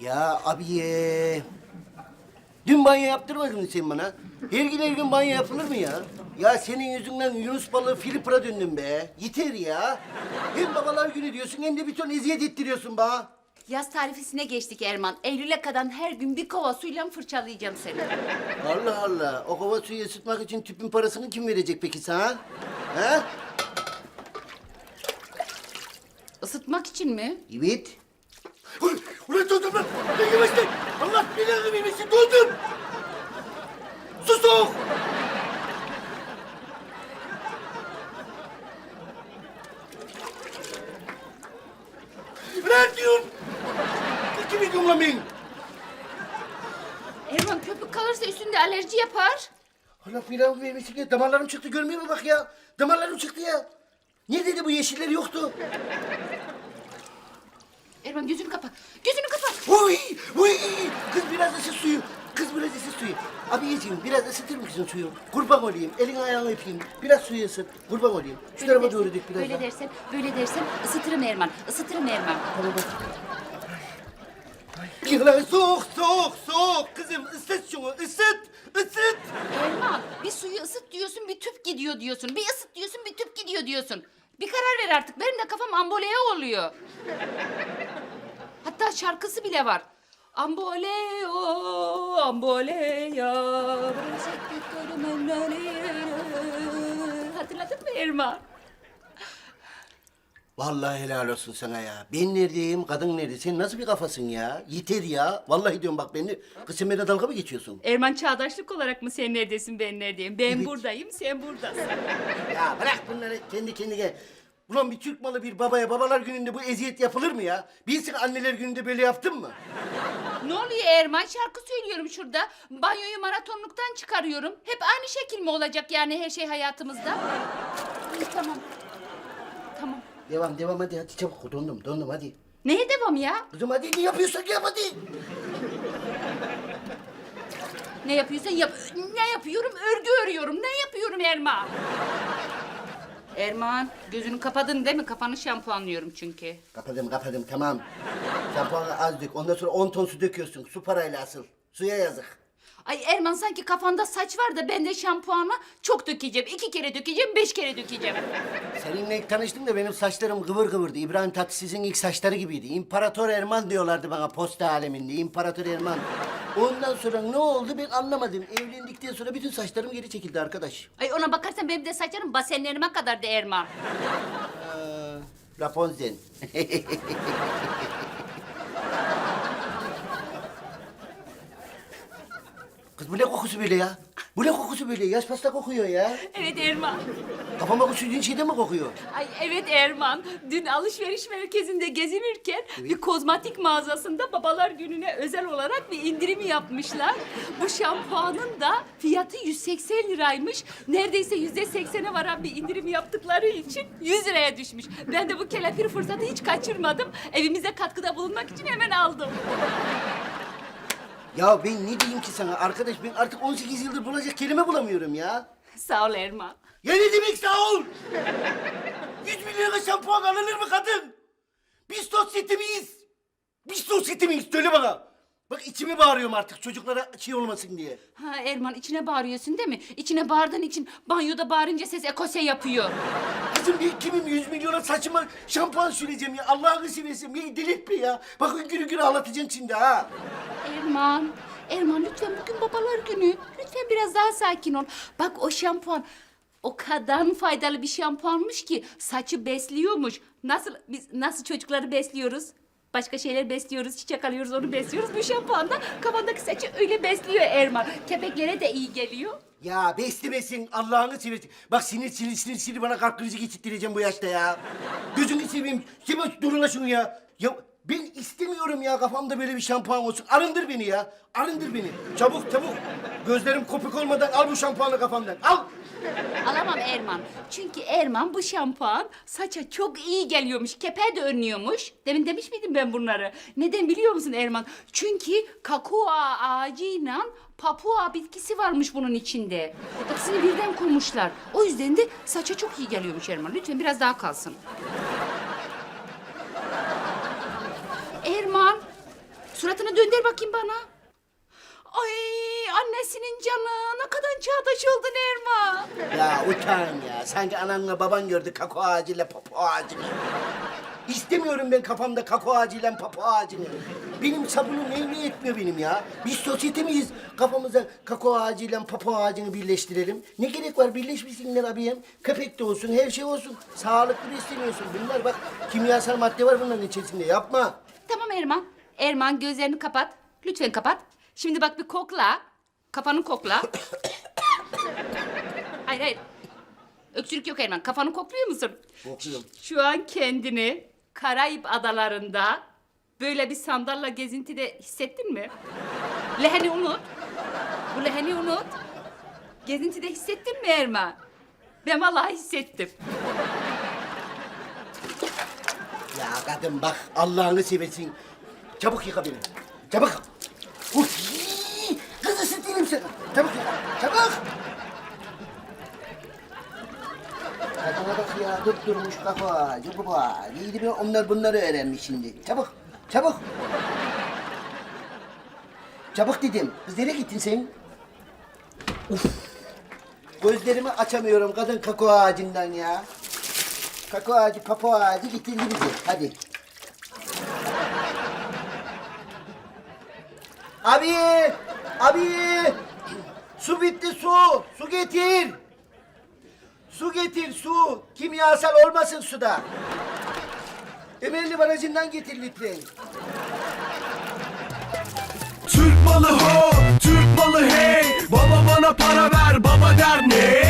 Ya abiye. Dün banyo yaptırmadın sen bana? Her gün her gün banyo yapılır mı ya? Ya senin yüzünden Yunus balığı Filipra döndüm be. Yeter ya. Hem babalar günü diyorsun hem de bir ton eziyet ettiriyorsun bana. Yaz tarifesine geçtik Erman. Eylül'e kadar her gün bir kova suyla fırçalayacağım seni. Allah Allah. O kova suyu ısıtmak için tüpün parasını kim verecek peki sana? Ha? Isıtmak için mi? Evet. Ulan, ulan dondum lan. Ulan yavaş lan. Allah belanı vermesin dondum. Sus soğuk. Lan diyorum. Kim ediyorum lan ben? Erman köpük kalırsa üstünde alerji yapar. Allah belanı vermesin ya. Damarlarım çıktı görmüyor musun bak ya? Damarlarım çıktı ya. Neredeydi bu yeşiller yoktu? Erman gözünü kapa. Gözünü kapa. Uy, uy. Kız biraz ısıt suyu. Kız biraz ısıt suyu. Abiyeciğim biraz ısıtır mısın suyu? Kurban olayım. Elini ayağını öpeyim. Biraz suyu ısıt. Kurban olayım. Şu tarafa dersen- doğru dök biraz Böyle daha. dersen, böyle dersen ısıtırım Erman. Isıtırım Erman. Tamam bak. Yılan soğuk, soğuk, soğuk. Kızım ısıt şunu, ısıt, ısıt. Erman bir suyu ısıt diyorsun bir tüp gidiyor diyorsun. Bir ısıt diyorsun bir tüp gidiyor diyorsun. Bir karar ver artık. Benim de kafam amboleye oluyor. Hatta şarkısı bile var. Amboleo, amboleya. Hatırladın mı Erman? Vallahi helal olsun sana ya. Ben neredeyim, kadın nerede? Sen nasıl bir kafasın ya? Yeter ya. Vallahi diyorum bak beni. Kız sen benimle dalga mı geçiyorsun? Erman çağdaşlık olarak mı sen neredesin ben neredeyim? Ben Evet. buradayım sen buradasın. Ya bırak bunları kendi kendine. Ulan bir Türk malı bir babaya babalar gününde bu eziyet yapılır mı ya? Bilsin anneler gününde böyle yaptın mı? Ne oluyor Erman? Şarkı söylüyorum şurada. Banyoyu maratonluktan çıkarıyorum. Hep aynı şekil mi olacak yani her şey hayatımızda? İyi, tamam. Devam devam hadi hadi çabuk dondum dondum hadi. Neye devam ya? Kızım hadi ne yapıyorsak yap hadi. Ne yapıyorsan yap. Ne yapıyorum? Örgü örüyorum. Ne yapıyorum Erman? Erman gözünü kapadın değil mi? Kafanı şampuanlıyorum çünkü. Kapadım kapadım tamam. Şampuanı az dök ondan sonra 10 ton su döküyorsun. Su parayla asıl. Suya yazık. Ay Erman sanki kafanda saç var da ben de şampuanı çok dökeceğim. İki kere dökeceğim, beş kere dökeceğim. Seninle ilk tanıştım da benim saçlarım kıvır kıvırdı. İbrahim Tatlıses'in ilk saçları gibiydi. İmparator Erman diyorlardı bana posta aleminde. İmparator Erman. Ondan sonra ne oldu ben anlamadım. Evlendikten sonra bütün saçlarım geri çekildi arkadaş. Ay ona bakarsan benim de saçlarım basenlerime kadar da Erman. Aa, Rapunzel. bu ne kokusu böyle ya? Bu ne kokusu böyle? Yaş pasta kokuyor ya. Evet Erman. Kafama kusuduğun şeyden mi kokuyor? Ay evet Erman. Dün alışveriş merkezinde gezinirken bir kozmetik mağazasında babalar gününe özel olarak bir indirimi yapmışlar. Bu şampuanın da fiyatı 180 liraymış. Neredeyse yüzde seksene varan bir indirim yaptıkları için 100 liraya düşmüş. Ben de bu kelepir fırsatı hiç kaçırmadım. Evimize katkıda bulunmak için hemen aldım. Ya ben ne diyeyim ki sana arkadaş ben artık 18 yıldır bulacak kelime bulamıyorum ya. Sağ ol Erman. Ya ne demek sağ ol? 100 milyona şampuan alınır mı kadın? Biz sosyete miyiz? Biz sosyete miyiz? Söyle bana. Bak içimi bağırıyorum artık çocuklara şey olmasın diye. Ha Erman içine bağırıyorsun değil mi? İçine bağırdığın için banyoda bağırınca ses ekose yapıyor. Kızım ben kimim 100 milyona saçıma şampuan süreceğim ya. Allah'ını seversen beni delirtme ya. Bak hüngür hüngür ağlatacaksın şimdi ha. Erman, Erman lütfen bugün babalar günü. Lütfen biraz daha sakin ol. Bak o şampuan o kadar faydalı bir şampuanmış ki saçı besliyormuş. Nasıl biz nasıl çocukları besliyoruz? Başka şeyler besliyoruz, çiçek alıyoruz, onu besliyoruz. Bu şampuan da kafandaki saçı öyle besliyor Erman. Kepeklere de iyi geliyor. Ya beslemesin Allah'ını seversen. Bak sinir sinir sinir sinir bana kalp krizi geçirttireceğim bu yaşta ya. Gözünü seveyim. Kim durun la şunu ya. Ya ben istemiyorum ya kafamda böyle bir şampuan olsun. Arındır beni ya. Arındır beni. Çabuk çabuk. Gözlerim kopuk olmadan al bu şampuanı kafamdan. Al. Alamam Erman. Çünkü Erman bu şampuan saça çok iyi geliyormuş. Kepeğe de önlüyormuş. Demin demiş miydim ben bunları? Neden biliyor musun Erman? Çünkü kakua ağacıyla papua bitkisi varmış bunun içinde. İkisini birden koymuşlar. O yüzden de saça çok iyi geliyormuş Erman. Lütfen biraz daha kalsın. Erman, suratını döndür bakayım bana. Annesinin canı ne kadar çağdaş oldun Erman. Ya utan ya. Sanki ananla baban gördü kako ağacıyla papu ağacını. İstemiyorum ben kafamda kako ağacıyla papu ağacını. Benim sabunum neyine yetmiyor benim ya. Biz sosyete miyiz? Kafamıza kako ağacıyla papu ağacını birleştirelim. Ne gerek var birleşmesinler abiyim. Köpek de olsun, her şey olsun. Sağlıklı besleniyorsun. Bunlar bak kimyasal madde var bunların içerisinde. Yapma. Tamam Erman. Erman gözlerini kapat. Lütfen kapat. Şimdi bak bir kokla. Kafanı kokla. hayır hayır. Öksürük yok Erman. Kafanı kokluyor musun? Kokluyorum. Şu an kendini Karayip adalarında böyle bir sandalla gezintide hissettin mi? Leheni unut. Bu leheni unut. Gezintide hissettin mi Erman? Ben vallahi hissettim. Ya kadın bak Allah'ını seversin. Çabuk yıka beni. Çabuk. Uf. yii! Kız ısıtayım seni. Çabuk yıka. Çabuk. Kadına bak ya tutturmuş kafa. Cububa. Neydi be onlar bunları öğrenmiş şimdi. Çabuk. Çabuk. Çabuk dedim. Kız nereye gittin sen? Uf. Gözlerimi açamıyorum kadın kakao ağacından ya. Kakao ağacı, papo ağacı getirdi bizi. Hadi. Abi! Abi! Su bitti su! Su getir! Su getir su! Kimyasal olmasın suda. Emelli barajından getir lütfen. Türk malı ho, Türk malı hey Baba bana para ver, baba der ne?